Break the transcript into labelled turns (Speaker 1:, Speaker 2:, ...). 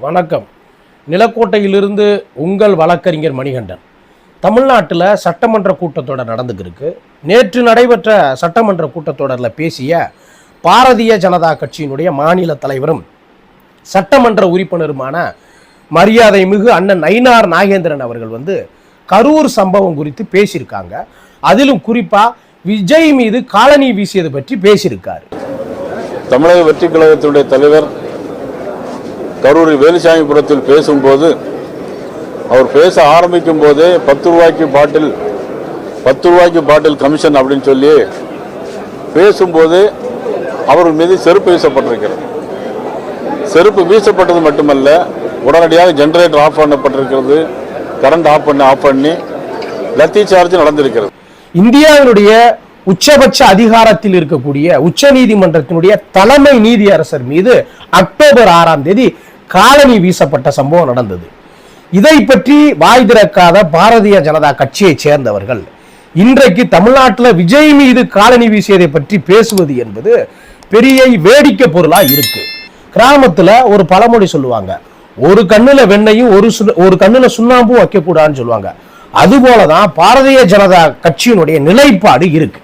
Speaker 1: வணக்கம். நிலக்கோட்டையிலிருந்து உங்கள் வழக்கறிஞர் மணிகண்டன். தமிழ்நாட்டில் சட்டமன்ற கூட்டத்தொடர் நடந்துக்கிருக்கு நேற்று நடைபெற்ற சட்டமன்ற கூட்டத்தொடரில் பேசிய பாரதிய ஜனதா கட்சியினுடைய மாநில தலைவரும் சட்டமன்ற உறுப்பினருமான மரியாதை மிகு அண்ணன் நயினார் நாகேந்திரன் அவர்கள் வந்து கரூர் சம்பவம் குறித்து பேசியிருக்காங்க. அதிலும் குறிப்பாக விஜய் மீது காலனி வீசியது பற்றி பேசியிருக்காரு.
Speaker 2: தமிழக வெற்றி கழகத்துடைய தலைவர் கரூர் வேலுசாமிபுரத்தில் பேசும்போது அவர் பேச ஆரம்பிக்கும் போதே பத்து ரூபாய்க்கு பாட்டில் பத்து ரூபாய்க்கு பாட்டில் கமிஷன் அப்படின்னு சொல்லி பேசும்போது அவர் மீது செருப்பு வீசப்பட்டிருக்கிறது. செருப்பு வீசப்பட்டது மட்டுமல்ல உடனடியாக ஜென்ரேட்டர் ஆஃப் பண்ணப்பட்டிருக்கிறது கரண்ட் ஆஃப் பண்ணி ஆஃப் பண்ணி லத்தி சார்ஜ் நடந்திருக்கிறது.
Speaker 1: இந்தியாவினுடைய உச்சபட்ச அதிகாரத்தில் இருக்கக்கூடிய உச்ச நீதிமன்றத்தினுடைய தலைமை நீதியரசர் மீது அக்டோபர் ஆறாம் தேதி காலனி வீசப்பட்ட சம்பவம் நடந்தது. இதை பற்றி வாய் திறக்காத பாரதிய ஜனதா கட்சியைச் சேர்ந்தவர்கள் இன்றைக்கு தமிழ்நாட்டில் விஜய் மீது காலனி வீசியதை பற்றி பேசுவது என்பது பெரிய வேடிக்கை பொருளாக இருக்கு. கிராமத்தில் ஒரு பழமொழி சொல்லுவாங்க ஒரு கண்ணில் வெண்ணையும் ஒரு சு- ஒரு கண்ணில் சுண்ணாம்பும் வைக்கக்கூடாதுன்னு சொல்லுவாங்க. அதுபோலதான் பாரதிய ஜனதா கட்சியினுடைய நிலைப்பாடு இருக்கு.